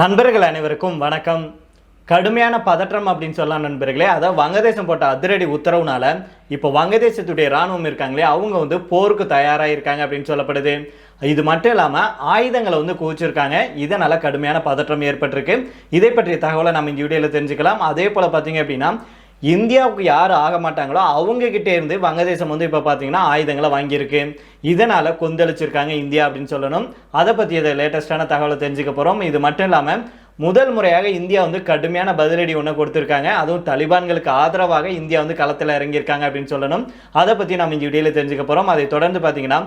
நண்பர்கள் அனைவருக்கும் வணக்கம். கடுமையான பதற்றம் அப்படின்னு சொல்லலாம் நண்பர்களே. அதாவது வங்கதேசம் போட்ட அதிரடி உத்தரவுனால இப்போ வங்கதேசத்துடைய ராணுவம் இருக்காங்களே அவங்க வந்து போருக்கு தயாராக இருக்காங்க அப்படின்னு சொல்லப்படுது. இது மட்டும் இல்லாமல் ஆயுதங்களை வந்து குவிச்சிருக்காங்க. இதனால் கடுமையான பதற்றம் ஏற்பட்டிருக்கு. இதை பற்றிய தகவலை நம்ம இந்த வீடியோவில் தெரிஞ்சுக்கலாம். அதே போல் பார்த்தீங்க அப்படின்னா இந்தியாவுக்கு யார் ஆக மாட்டாங்களோ அவங்கக்கிட்டே இருந்து வங்கதேசம் வந்து இப்போ பார்த்தீங்கன்னா ஆயுதங்களை வாங்கியிருக்கு. இதனால் கொந்தளிச்சிருக்காங்க இந்தியா அப்படின்னு சொல்லணும். அதை பற்றி இதை லேட்டஸ்டான தகவலை தெரிஞ்சுக்க போகிறோம் இது மட்டும் இல்லாமல் முதல் முறையாக இந்தியா வந்து கடுமையான பதிலடி ஒன்று கொடுத்துருக்காங்க. அதுவும் தலிபான்களுக்கு ஆதரவாக இந்தியா வந்து களத்தில் இறங்கியிருக்காங்க அப்படின்னு சொல்லணும். அதை பற்றி நம்ம இங்கே வீடியோவில் தெரிஞ்சுக்க போகிறோம் அதை தொடர்ந்து பார்த்தீங்கன்னா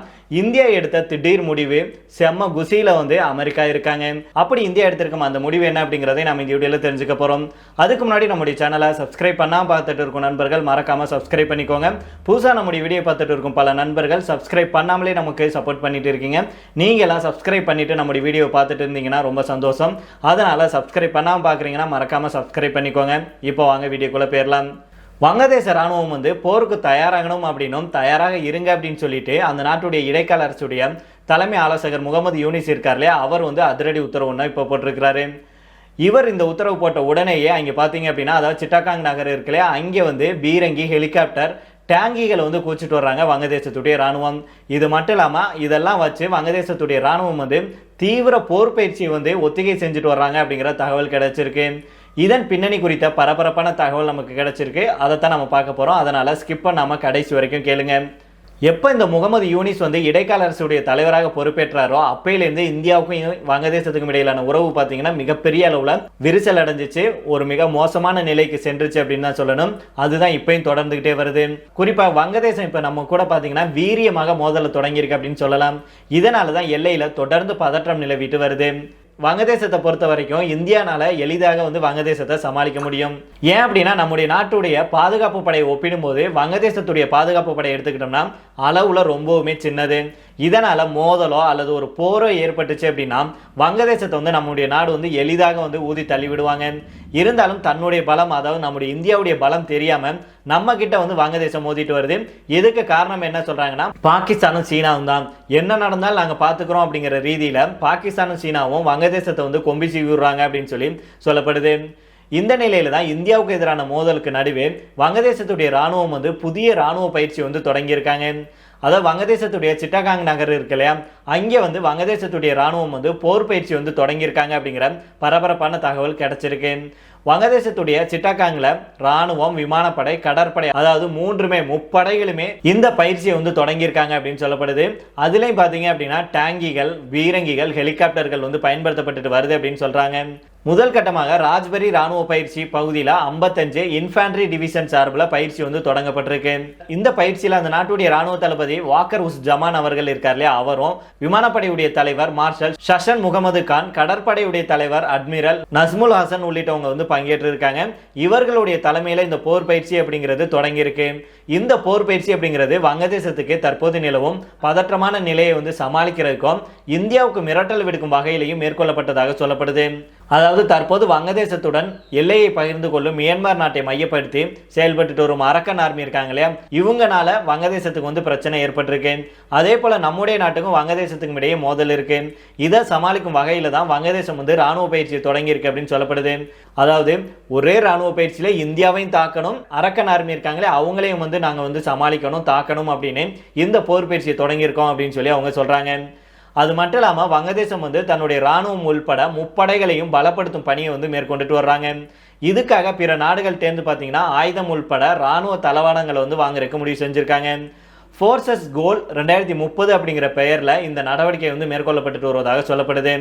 இந்தியா எடுத்த திடீர் முடிவு செம்ம குசியில் வந்து அமெரிக்கா இருக்காங்க. அப்படி இந்தியா எடுத்திருக்கும் அந்த முடிவு என்ன அப்படிங்கிறதை நம்ம இந்த வீடியோவில் தெரிஞ்சுக்க போகிறோம் அதுக்கு முன்னாடி நம்முடைய சேனலை சப்ஸ்கிரைப் பண்ணாமல் பார்த்துட்டு இருக்கும் நண்பர்கள் மறக்காமல் சப்ஸ்கிரைப் பண்ணிக்கோங்க. புதுசாக நம்முடைய வீடியோ பார்த்துட்டு இருக்கும் பல நண்பர்கள் சப்ஸ்கிரைப் பண்ணாமலே நமக்கு சப்போர்ட் பண்ணிட்டு இருக்கீங்க. நீங்கள் எல்லாம் சப்ஸ்கிரைப் பண்ணிட்டு நம்முடைய வீடியோ பார்த்துட்டு இருந்தீங்கன்னா ரொம்ப சந்தோஷம். அதனால் சப்ஸ்கிரைப் பண்ணாமல் பார்க்குறீங்கன்னா மறக்காமல் சப்ஸ்கிரைப் பண்ணிக்கோங்க. இப்போ வாங்க வீடியோக்குள்ளே போயிடலாம். வங்கதேச ராணுவம் வந்து போருக்கு தயாராகணும் அப்படின்னும் தயாராக இருங்க அப்படின்னு சொல்லிட்டு அந்த நாட்டுடைய இடைக்கால அரசுடைய தலைமை ஆலோசகர் முகமது யூனிஸ் இருக்கார் இல்லையா? அவர் வந்து அதிரடி உத்தரவு ஒன்றா இப்போ போட்டிருக்கிறாரு. இவர் இந்த உத்தரவு போட்ட உடனேயே அங்கே பார்த்தீங்க அப்படின்னா அதாவது சிட்டாகாங் நகர் இருக்குல்லையா அங்கே வந்து பீரங்கி ஹெலிகாப்டர் டேங்கிகளை வந்து கூச்சிட்டு வர்றாங்க வங்கதேசத்துடைய ராணுவம் இது மட்டும் இல்லாமல் இதெல்லாம் வச்சு வங்கதேசத்துடைய ராணுவம் வந்து தீவிர போர் பயிற்சி வந்து ஒத்திகை செஞ்சுட்டு வர்றாங்க அப்படிங்கிற தகவல் கிடைச்சிருக்கு. இதன் பின்னணி குறித்த பரபரப்பான தகவல் நமக்கு கிடைச்சிருக்கு. அதைத்தான் நம்ம பார்க்க போகிறோம் அதனால் ஸ்கிப் பண்ணாமல் கடைசி வரைக்கும் கேளுங்கள் எப்போ இந்த முகமது யூனிஸ் வந்து இடைக்கால அரசுடைய தலைவராக பொறுப்பேற்றாரோ அப்பையிலேருந்து இந்தியாவுக்கும் வங்கதேசத்துக்கும் இடையிலான உறவு பார்த்தீங்கன்னா மிகப்பெரிய அளவில் விரிசல் அடைஞ்சிச்சு. ஒரு மிக மோசமான நிலைக்கு சென்றுச்சு அப்படின்னு தான் சொல்லணும். அதுதான் இப்பயும் தொடர்ந்துகிட்டே வருது. குறிப்பாக வங்கதேசம் இப்போ நம்ம கூட பார்த்தீங்கன்னா வீரியமாக மோதலை தொடங்கியிருக்கு அப்படின்னு சொல்லலாம். இதனால தான் எல்லையில் தொடர்ந்து பதற்றம் நிலவிட்டு வருது. வங்கதேசத்தை பொறுத்த வரைக்கும் இந்தியானால எளிதாக வந்து வங்கதேசத்தை சமாளிக்க முடியும். ஏன் அப்படின்னா நம்முடைய நாட்டுடைய பாதுகாப்பு படையை ஒப்பிடும்போது வங்கதேசத்துடைய பாதுகாப்பு படை எடுத்துக்கிட்டோம்னா அளவுல ரொம்பவுமே சின்னது. இதனால மோதலோ அல்லது ஒரு போரோ ஏற்பட்டுச்சு அப்படின்னா வங்கதேசத்தை வந்து நம்முடைய நாடு வந்து எளிதாக வந்து ஊதி தள்ளி விடுவாங்க இருந்தாலும் தன்னுடைய பலம் அதாவது நம்முடைய இந்தியாவுடைய பலம் தெரியாமல் நம்ம கிட்ட வந்து வங்கதேசம் மோதிட்டு வருது. இதுக்கு காரணம் என்ன சொல்றாங்கன்னா பாகிஸ்தானும் சீனாவும் தான். என்ன நடந்தாலும் நாங்கள் பார்த்துக்கிறோம் அப்படிங்கிற ரீதியில் பாகிஸ்தானும் சீனாவும் வங்கதேசத்தை வந்து கொம்பி சீவிடுறாங்க அப்படின்னு சொல்லி சொல்லப்படுது. இந்த நிலையில தான் இந்தியாவுக்கு எதிரான மோதலுக்கு நடுவே வங்கதேசத்துடைய ராணுவம் வந்து புதிய ராணுவ பயிற்சி வந்து தொடங்கியிருக்காங்க. அதாவது வங்கதேசத்துடைய சிட்டகாங் நகர் இருக்கு இல்லையா? அங்கே வந்து வங்கதேசத்துடைய ராணுவம் வந்து போர் பயிற்சி வந்து தொடங்கியிருக்காங்க அப்படிங்கிற பரபரப்பான தகவல் கிடைச்சிருக்கு. வங்கதேசத்துடைய சிட்டகாங்கில் ராணுவம் விமானப்படை கடற்படை அதாவது மூன்றுமே முப்படைகளுமே இந்த பயிற்சியை வந்து தொடங்கியிருக்காங்க அப்படின்னு சொல்லப்படுது. அதுலேயும் பார்த்தீங்க அப்படின்னா டேங்கிகள் பீரங்கிகள் ஹெலிகாப்டர்கள் வந்து பயன்படுத்தப்பட்டுட்டு வருது அப்படின்னு சொல்கிறாங்க முதல் கட்டமாக ராஜ்பரி ராணுவ பயிற்சி பகுதியில் ஐம்பத்தஞ்சு இன்ஃபேண்ட்ரி டிவிஷன் சார்பில் பயிற்சி வந்து தொடங்கப்பட்டிருக்கு. இந்த பயிற்சியில் அந்த நாட்டுடைய ராணுவ தளபதி வாக்கர் உஸ் ஜமான் அவர்கள் இருக்கார் இல்லையா? அவரும் விமானப்படையுடைய தலைவர் மார்ஷல் ஷஷன் முகமது கான் கடற்படையுடைய தலைவர் அட்மிரல் நஸ்முல் ஹசன் உள்ளிட்டவங்க வந்து பங்கேற்றிருக்காங்க. இவர்களுடைய தலைமையில் இந்த போர் பயிற்சி அப்படிங்கிறது தொடங்கியிருக்கு. இந்த போர் பயிற்சி அப்படிங்கிறது வங்கதேசத்துக்கு தற்போது நிலவும் பதற்றமான நிலையை வந்து சமாளிக்கிறதுக்கும் இந்தியாவுக்கு மிரட்டல் விடுக்கும் வகையிலையும் மேற்கொள்ளப்பட்டதாக சொல்லப்படுது. அதாவது தற்போது வங்கதேசத்துடன் எல்லையை பகிர்ந்து கொள்ளும் மியான்மர் நாட்டை மையப்படுத்தி செயல்பட்டுட்டு வரும் அரக்கன் ஆர்மி இருக்காங்க இல்லையா? இவங்கனால வங்கதேசத்துக்கு வந்து பிரச்சனை ஏற்பட்டிருக்கு. அதே போல நம்முடைய நாட்டுக்கும் வங்கதேசத்துக்கும் இடையே மோதல் இருக்கு. இதை சமாளிக்கும் வகையில தான் வங்கதேசம் வந்து ராணுவ பயிற்சியை தொடங்கியிருக்கு அப்படின்னு சொல்லப்படுது. அதாவது ஒரே ராணுவ பயிற்சியில் இந்தியாவையும் தாக்கணும் அரக்கன் ஆர்மி இருக்காங்களே அவங்களையும் வந்து நாங்கள் வந்து சமாளிக்கணும் தாக்கணும் அப்படின்னு இந்த போர் பயிற்சியை தொடங்கியிருக்கோம் அப்படின்னு சொல்லி அவங்க சொல்கிறாங்க அது மட்டும் இல்லாமல் வங்கதேசம் வந்து தன்னுடைய ராணுவம் உள்பட முப்படைகளையும் பலப்படுத்தும் பணியை வந்து மேற்கொண்டுட்டு வர்றாங்க. இதுக்காக பிற நாடுகள் தேர்ந்து பார்த்தீங்கன்னா ஆயுதம் உள்பட ராணுவ தளவாடங்களை வந்து வாங்குறதுக்கு முடிவு செஞ்சுருக்காங்க. ஃபோர்சஸ் கோல் ரெண்டாயிரத்தி முப்பது அப்படிங்கிற பெயரில் இந்த நடவடிக்கை வந்து மேற்கொள்ளப்பட்டுட்டு வருவதாக சொல்லப்படுது.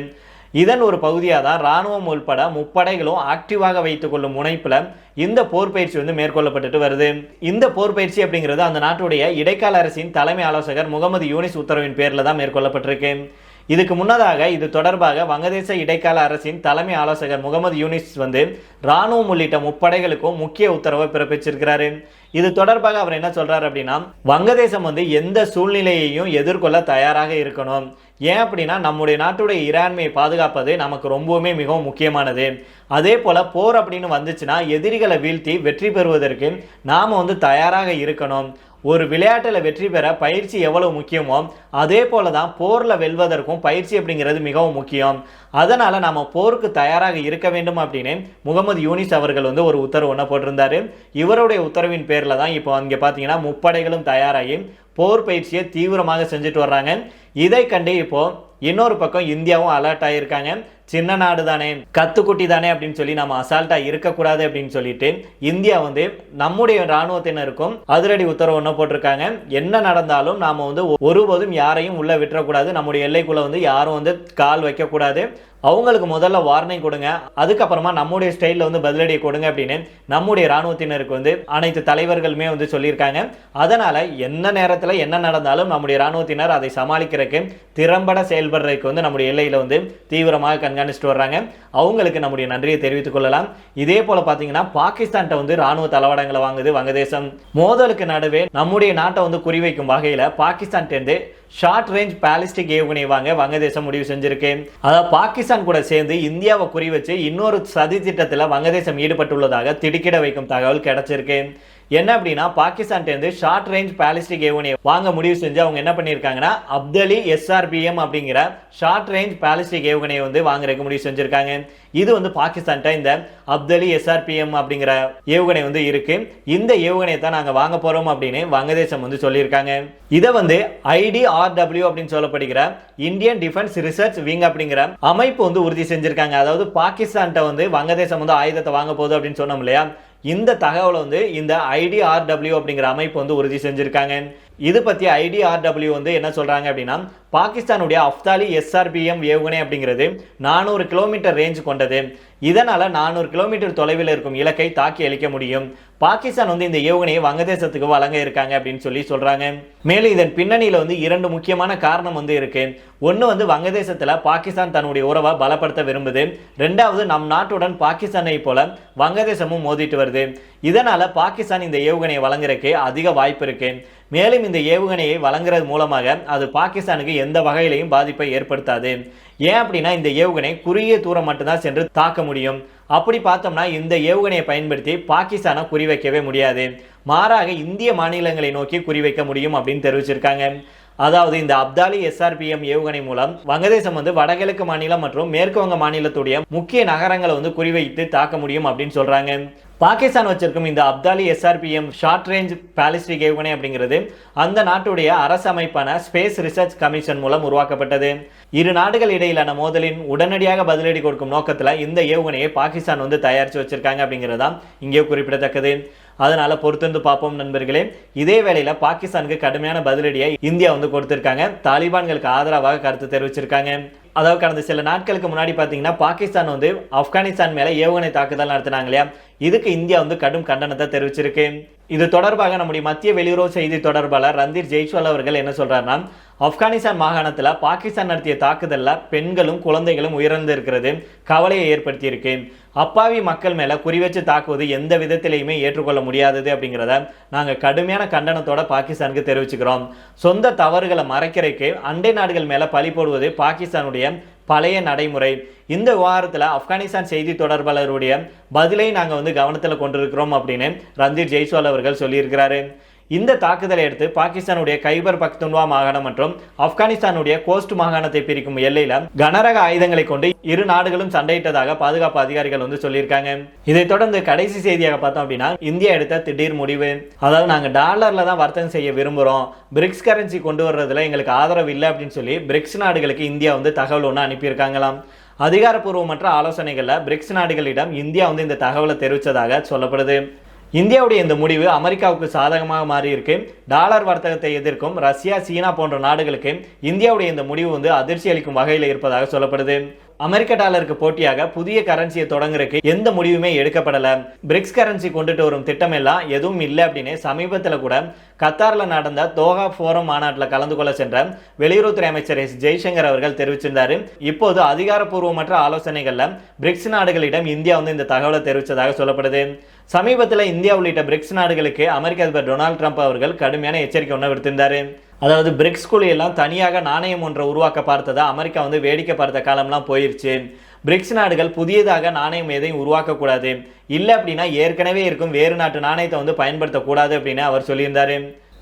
இதன் ஒரு பகுதியாக தான் ராணுவம் உள்பட முப்படைகளும் ஆக்டிவாக வைத்துக் கொள்ளும் முனைப்பில் இந்த போர் பயிற்சி வந்து மேற்கொள்ளப்பட்டுட்டு வருது. இந்த போர் பயிற்சி அப்படிங்கிறது அந்த நாட்டுடைய இடைக்கால அரசின் தலைமை ஆலோசகர் முகமது யூனிஸ் உத்தரவின் பேரில் தான் மேற்கொள்ளப்பட்டிருக்கு. இதுக்கு முன்னதாக இது தொடர்பாக வங்கதேச இடைக்கால அரசின் தலைமை ஆலோசகர் முகமது யூனிஸ் வந்து ராணுவம் உள்ளிட்ட முப்படைகளுக்கும் முக்கிய உத்தரவை பிறப்பிச்சிருக்கிறாரு. இது தொடர்பாக அவர் என்ன சொல்றாரு அப்படின்னா வங்கதேசம் வந்து எந்த சூழ்நிலையையும் எதிர்கொள்ள தயாராக இருக்கணும். ஏன் அப்படின்னா நம்முடைய நாட்டுடைய இறையாண்மையை பாதுகாப்பது நமக்கு ரொம்பவுமே மிகவும் முக்கியமானது. அதே போல போர் அப்படின்னு வந்துச்சுன்னா எதிரிகளை வீழ்த்தி வெற்றி பெறுவதற்கு நாம வந்து தயாராக இருக்கணும். ஒரு விளையாட்டில் வெற்றி பெற பயிற்சி எவ்வளவு முக்கியமோ அதே போல தான் போரில் வெல்வதற்கும் பயிற்சி அப்படிங்கிறது மிகவும் முக்கியம். அதனால் நாம் போருக்கு தயாராக இருக்க வேண்டும் அப்படின்னு முகமது யூனிஸ் அவர்கள் வந்து ஒரு உத்தரவு ஒன்று போட்டிருந்தாரு. இவருடைய உத்தரவின் பேரில் தான் இப்போ அங்கே பார்த்தீங்கன்னா முப்படைகளும் தயாராகி போர் பயிற்சியை தீவிரமாக செஞ்சுட்டு வர்றாங்க. இதை கண்டு இப்போது இன்னொரு பக்கம் இந்தியாவும் அலர்ட் ஆகியிருக்காங்க சின்ன நாடு தானே கத்துக்குட்டி தானே அப்படின்னு சொல்லி நம்ம அசால்ட்டா இருக்கக்கூடாது அப்படின்னு சொல்லிட்டு இந்தியா வந்து நம்முடைய இராணுவத்தினருக்கும் அதிரடி உத்தரவு ஒன்று போட்டிருக்காங்க. என்ன நடந்தாலும் நாம வந்து ஒருபோதும் யாரையும் உள்ள விட்டுறக்கூடாது. நம்முடைய எல்லைக்குள்ள வந்து யாரும் வந்து கால் வைக்கக்கூடாது. அவங்களுக்கு முதல்ல வார்னிங் கொடுங்க. அதுக்கப்புறமா நம்முடைய ஸ்டைலில் வந்து பதிலடியை கொடுங்க அப்படின்னு நம்முடைய இராணுவத்தினருக்கு வந்து அனைத்து தலைவர்களுமே வந்து சொல்லியிருக்காங்க. அதனால் என்ன நேரத்தில் என்ன நடந்தாலும் நம்முடைய இராணுவத்தினர் அதை சமாளிக்கிறதுக்கு திறம்பட செயல்படுறதுக்கு வந்து நம்முடைய எல்லையில் வந்து தீவிரமாக கண்காணிச்சுட்டு வர்றாங்க. அவங்களுக்கு நம்முடைய நன்றியை தெரிவித்துக் கொள்ளலாம். இதே போல் பார்த்தீங்கன்னா பாகிஸ்தான்கிட்ட வந்து ராணுவ தளவாடங்களை வாங்குது வங்கதேசம். மோதலுக்கு நடுவே நம்முடைய நாட்டை வந்து குறிவைக்கும் வகையில் பாகிஸ்தான்கிட்டேருந்து ஷார்ட் ரேஞ்ச் பாலிஸ்டிக் ஏவுகணை வாங்க வங்கதேசம் முடிவு செஞ்சிருக்கு. அதாவது பாகிஸ்தான் கூட சேர்ந்து இந்தியாவை குறி வச்சு இன்னொரு சதி திட்டத்தில் வங்கதேசம் ஈடுபட்டுள்ளதாக திடுக்கிட வைக்கும் தகவல் கிடைச்சிருக்கு. என்ன அப்படின்னா பாகிஸ்தான்டேருந்து ஷார்ட் ரேஞ்ச் பேலிஸ்டிக் ஏவுகணையை வாங்க முடிவு செஞ்சு அவங்க என்ன பண்ணியிருக்காங்கன்னா அப்தலி எஸ்ஆர்பிஎம் அப்படிங்கிற ஷார்ட் ரேஞ்ச் பேலிஸ்டிக் ஏவுகணையை வந்து வாங்குறதுக்கு முடிவு செஞ்சுருக்காங்க. இது வந்து பாகிஸ்தான்கிட்ட இந்த அப்தலி எஸ்ஆர்பிஎம் அப்படிங்கிற ஏவுகணை வந்து இருக்கு. இந்த ஏவுகணையை தான் நாங்கள் வாங்க போகிறோம் அப்படின்னு வங்கதேசம் வந்து சொல்லியிருக்காங்க. இதை வந்து ஐடிஆர்டபிள்யூ அப்படின்னு சொல்லப்படுகிற இந்தியன் டிஃபென்ஸ் ரிசர்ச் விங் அப்படிங்கிற அமைப்பு வந்து உறுதி செஞ்சிருக்காங்க. அதாவது பாகிஸ்தான்கிட்ட வந்து வங்கதேசம் வந்து ஆயுதத்தை வாங்க போகுது அப்படின்னு சொன்னோம் இல்லையா? இந்த தகவலை வந்து இந்த ஐடிஆர்டபிள்யூ அப்படிங்கிற அமைப்பு வந்து உறுதி செஞ்சுருக்காங்க. இது பற்றி ஐடிஆர்டபிள்யூ வந்து என்ன சொல்கிறாங்க அப்படின்னா பாகிஸ்தானுடைய அஃப்தாலி எஸ்ஆர்பிஎம் ஏவுகணை அப்படிங்கிறது நானூறு கிலோமீட்டர் ரேஞ்ச் கொண்டது. இதனால் நானூறு கிலோமீட்டர் தொலைவில் இருக்கும் இலக்கை தாக்கி அளிக்க முடியும். பாகிஸ்தான் வந்து இந்த ஏவுகணையை வங்கதேசத்துக்கு வழங்க இருக்காங்க அப்படின்னு சொல்லி சொல்கிறாங்க மேலும் இதன் பின்னணியில் வந்து இரண்டு முக்கியமான காரணம் வந்து இருக்குது ஒன்று வந்து வங்கதேசத்தில் பாகிஸ்தான் தன்னுடைய உறவை பலப்படுத்த விரும்புது. ரெண்டாவது நம் நாட்டுடன் பாகிஸ்தானை போல வங்கதேசமும் மோதிட்டு வருது. இதனால் பாகிஸ்தான் இந்த ஏவுகணையை வழங்குறதுக்கு அதிக வாய்ப்பு இருக்குது மேலும் இந்த ஏவுகணையை வழங்குறது மூலமாக அது பாகிஸ்தானுக்கு எந்த வகையிலையும் பாதிப்பை ஏற்படுத்தாது. ஏன் அப்படின்னா இந்த ஏவுகணை குறுகிய தூரம் மட்டும்தான் சென்று தாக்க முடியும். அப்படி பார்த்தோம்னா இந்த ஏவுகணையை பயன்படுத்தி பாகிஸ்தானை குறிவைக்கவே முடியாது. மாறாக இந்திய மாநிலங்களை நோக்கி குறிவைக்க முடியும் அப்படின்னு தெரிவிச்சிருக்காங்க. அதாவது இந்த அப்தாலி எஸ்ஆர்பிஎம் ஏவுகணை மூலம் வங்கதேசம் வந்து வடகிழக்கு மாநிலம் மற்றும் மேற்கு வங்க மாநிலத்துடைய முக்கிய நகரங்களை வந்து குறிவைத்து தாக்க முடியும் அப்படின்னு சொல்றாங்க. பாகிஸ்தான் வச்சிருக்கும் இந்த Abdali SRBM short range ballistic ஏவுகணை அப்படிங்கிறது அந்த நாட்டுடைய அரசமைப்பான ஸ்பேஸ் ரிசர்ச் கமிஷன் மூலம் உருவாக்கப்பட்டது. இரு நாடுகள் இடையிலான மோதலின் உடனடியாக பதிலடி கொடுக்கும் நோக்கத்தில் இந்த ஏவுகணையை பாகிஸ்தான் வந்து தயாரித்து வச்சிருக்காங்க அப்படிங்கிறது தான் இங்கே குறிப்பிடத்தக்கது. அதனால பொறுத்திருந்து பார்ப்போம் நண்பர்களே. இதே வேளையில் பாகிஸ்தானுக்கு கடுமையான பதிலடியை இந்தியா வந்து கொடுத்திருக்காங்க. தாலிபான்களுக்கு ஆதரவாக கருத்து தெரிவிச்சிருக்காங்க. அதாவது கடந்த சில நாட்களுக்கு முன்னாடி பார்த்தீங்கன்னா பாகிஸ்தான் வந்து ஆப்கானிஸ்தான் மேலே ஏவுகணை தாக்குதல் நடத்தினாங்க இல்லையா? இதுக்கு இந்தியா வந்து கடும் கண்டனத்தை தெரிவிச்சிருக்கு. இது தொடர்பாக நம்முடைய மத்திய வெளியுறவு செய்தி தொடர்பாளர் ரந்தீர் ஜெய்ஸ்வால் அவர்கள் என்ன சொல்கிறாருன்னா ஆப்கானிஸ்தான் மாகாணத்தில் பாகிஸ்தான் நடத்திய தாக்குதலில் பெண்களும் குழந்தைகளும் உயர்ந்திருக்கிறது கவலையை ஏற்படுத்தியிருக்கு. அப்பாவி மக்கள் மேலே குறிவச்சு தாக்குவது எந்த விதத்திலையுமே ஏற்றுக்கொள்ள முடியாதது அப்படிங்கிறத நாங்கள் கடுமையான கண்டனத்தோட பாகிஸ்தானுக்கு தெரிவிச்சுக்கிறோம். சொந்த தவறுகளை மறைக்கிறதுக்கு அண்டை நாடுகள் மேலே பழி போடுவது பாகிஸ்தானுடைய பழைய நடைமுறை. இந்த விவகாரத்தில் ஆப்கானிஸ்தான் செய்தி தொடர்பாளருடைய பதிலை நாங்கள் வந்து கவனத்தில் கொண்டிருக்கிறோம் அப்படின்னு ரந்தீர் ஜெய்ஸ்வால் அவர்கள் சொல்லியிருக்கிறாரு. இந்த தாக்குதலை அடுத்து பாகிஸ்தானுடைய கைபர் பக்துன்வா மாகாணம் மற்றும் ஆப்கானிஸ்தானுடைய கோஸ்ட் மாகாணத்தை பிரிக்கும் எல்லையில கனரக ஆயுதங்களை கொண்டு இரு நாடுகளும் சண்டையிட்டதாக பாதுகாப்பு அதிகாரிகள் வந்து சொல்லியிருக்காங்க. இதைத் தொடர்ந்து கடைசி செய்தியாக பார்த்தோம் அப்படின்னா இந்தியா எடுத்த திடீர் முடிவு. அதாவது நாங்கள் டாலர்ல தான் வர்த்தகம் செய்ய விரும்புகிறோம் பிரிக்ஸ் கரன்சி கொண்டு வர்றதுல எங்களுக்கு ஆதரவு இல்லை அப்படின்னு சொல்லி பிரிக்ஸ் நாடுகளுக்கு இந்தியா வந்து தகவல் ஒன்று அனுப்பியிருக்காங்களாம். அதிகாரப்பூர்வமற்ற ஆலோசனைகளில் பிரிக்ஸ் நாடுகளிடம் இந்தியா வந்து இந்த தகவலை தெரிவித்ததாக சொல்லப்படுது. இந்தியாவுடைய இந்த முடிவு அமெரிக்காவுக்கு சாதகமாக மாறி இருக்கு டாலர் வர்த்தகத்தை எதிர்க்கும் ரஷ்யா சீனா போன்ற நாடுகளுக்கு இந்தியாவுடைய இந்த முடிவு வந்து அதிர்ச்சி அளிக்கும் வகையில் இருப்பதாக சொல்லப்படுது. அமெரிக்க டாலருக்கு போட்டியாக புதிய கரன்சியை தொடங்குறதுக்கு எந்த முடிவுமே எடுக்கப்படல. பிரிக்ஸ் கரன்சி கொண்டுட்டு வரும் திட்டம் எல்லாம் எதுவும் இல்லை அப்படின்னு சமீபத்தில் கூட கத்தாரில் நடந்த தோஹா ஃபோரம் மாநாட்டில் கலந்து கொள்ள சென்ற வெளியுறவுத்துறை அமைச்சர் எஸ். ஜெய்சங்கர் அவர்கள் தெரிவிச்சிருந்தாரு. இப்போது அதிகாரப்பூர்வமற்ற ஆலோசனைகளில் பிரிக்ஸ் நாடுகளிடம் இந்தியா வந்து இந்த தகவலை தெரிவித்ததாக சொல்லப்படுது. சமீபத்தில் இந்தியா உள்ளிட்ட பிரிக்ஸ் நாடுகளுக்கு அமெரிக்க அதிபர் டொனால்டு ட்ரம்ப் அவர்கள் கடுமையான எச்சரிக்கை ஒன்று விடுத்திருந்தார் அதாவது பிரிக்ஸ் குழு எல்லாம் தனியாக நாணயம் ஒன்றை உருவாக்க பார்த்ததா அமெரிக்கா வந்து வேடிக்கை பார்த்த காலம்லாம் போயிருச்சு. பிரிக்ஸ் நாடுகள் புதியதாக நாணயம் எதையும் உருவாக்கக்கூடாது இல்லை அப்படின்னா ஏற்கனவே இருக்கும் வேறு நாட்டு நாணயத்தை வந்து பயன்படுத்தக்கூடாது அப்படின்னு அவர் சொல்லியிருந்தார்.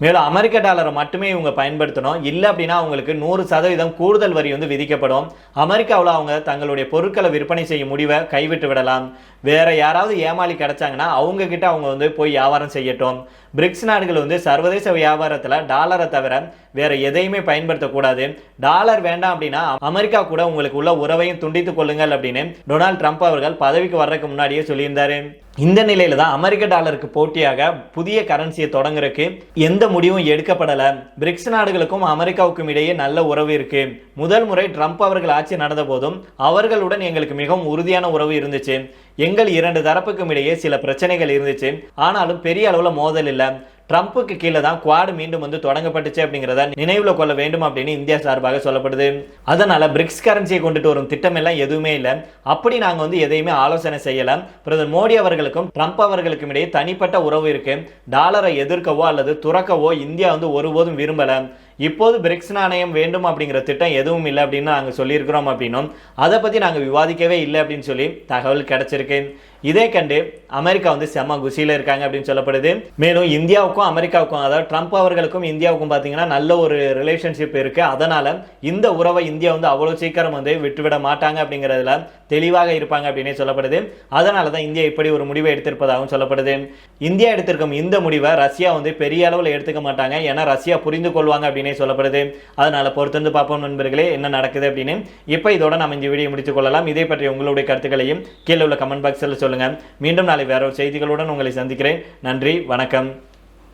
மேலும் அமெரிக்க டாலரை மட்டுமே இவங்க பயன்படுத்தணும். இல்லை அப்படின்னா அவங்களுக்கு நூறு சதவீதம் கூடுதல் வரி வந்து விதிக்கப்படும். அமெரிக்காவில் அவங்க தங்களுடைய பொருட்களை விற்பனை செய்யும் முடிவை கைவிட்டு விடலாம். வேற யாராவது ஏமாளி கிடைச்சாங்கன்னா அவங்க கிட்ட அவங்க வந்து போய் வியாபாரம் செய்யட்டும். பிரிக்ஸ் நாடுகள் வந்து சர்வதேச வியாபாரத்தில் டாலரை தவிர வேற எதையுமே பயன்படுத்தக்கூடாது. டாலர் வேண்டாம் அப்படின்னா அமெரிக்கா கூட உங்களுக்கு உள்ள உறவையும் துண்டித்துக் கொள்ளுங்கள் அப்படின்னு டொனால்ட் ட்ரம்ப் அவர்கள் பதவிக்கு வர்றதுக்கு முன்னாடியே சொல்லியிருந்தாரு. இந்த நிலையில தான் அமெரிக்க டாலருக்கு போட்டியாக புதிய கரன்சியை தொடங்குறதுக்கு எந்த முடிவும் எடுக்கப்படலை. பிரிக்ஸ் நாடுகளுக்கும் அமெரிக்காவுக்கும் இடையே நல்ல உறவு இருக்கு. முதல் முறை ட்ரம்ப் அவர்கள் ஆட்சி நடந்த போதும் அவர்களுடன் எங்களுக்கு மிகவும் உறுதியான உறவு இருந்துச்சு. எங்கள் இரண்டு தரப்புக்கும் இடையே சில பிரச்சனைகள் இருந்துச்சு. ஆனாலும் பெரிய அளவில் மோதல் இல்லை. ட்ரம்ப்புக்கு கீழே தான் குவாடு மீண்டும் வந்து தொடங்கப்பட்டுச்சு அப்படிங்கிறத நினைவில் கொள்ள வேண்டும் அப்படின்னு இந்தியா சார்பாக சொல்லப்படுது. அதனால பிரிக்ஸ் கரன்சியை கொண்டுட்டு வரும் திட்டம் எல்லாம் எதுவுமே இல்லை. அப்படி நாங்கள் வந்து எதையுமே ஆலோசனை செய்யலை. பிரதமர் மோடி அவர்களுக்கும் ட்ரம்ப் அவர்களுக்கும் இடையே தனிப்பட்ட உறவு இருக்கு. டாலரை எதிர்க்கவோ அல்லது துறக்கவோ இந்தியா வந்து ஒருபோதும் விரும்பலை. இப்போது பிரிக்ஸ் நாணயம் வேண்டும் அப்படிங்கிற திட்டம் எதுவும் இல்லை அப்படின்னு நாங்கள் சொல்லியிருக்கிறோம் அப்படின்னும். அதை பற்றி நாங்கள் விவாதிக்கவே இல்லை அப்படின்னு சொல்லி தகவல் கிடச்சிருக்கு. இதே கண்டு அமெரிக்கா வந்து செம்ம குசியில் இருக்காங்க அப்படின்னு சொல்லப்படுது. மேலும் இந்தியாவுக்கும் அமெரிக்காவுக்கும் அதாவது ட்ரம்ப் அவர்களுக்கும் இந்தியாவுக்கும் பார்த்தீங்கன்னா நல்ல ஒரு ரிலேஷன்ஷிப் இருக்குது அதனால் இந்த உறவை இந்தியா வந்து அவ்வளோ சீக்கிரம் வந்து விட்டுவிட மாட்டாங்க அப்படிங்கிறதுல தெளிவாக இருப்பாங்க அப்படின்னே சொல்லப்படுது. அதனால தான் இந்தியா இப்படி ஒரு முடிவை எடுத்திருப்பதாகவும் சொல்லப்படுது. இந்தியா எடுத்திருக்கும் இந்த முடிவை ரஷ்யா வந்து பெரிய அளவில் எடுத்துக்க மாட்டாங்க. ஏன்னா ரஷ்யா புரிந்து கொள்வாங்க அப்படின்னே சொல்லப்படுது. அதனால் பொறுத்திருந்து பார்ப்போம் நண்பர்களே என்ன நடக்குது அப்படின்னு. இப்போ இதோட நம்ம இந்த வீடியோ முடித்துக் கொள்ளலாம். இதை பற்றி உங்களுடைய கருத்துக்களையும் கீழே உள்ள கமெண்ட் பாக்ஸில் சொல்லுங்கள் மீண்டும் நாளை வேற ஒரு செய்திகளுடன் உங்களை சந்திக்கிறேன். நன்றி வணக்கம்.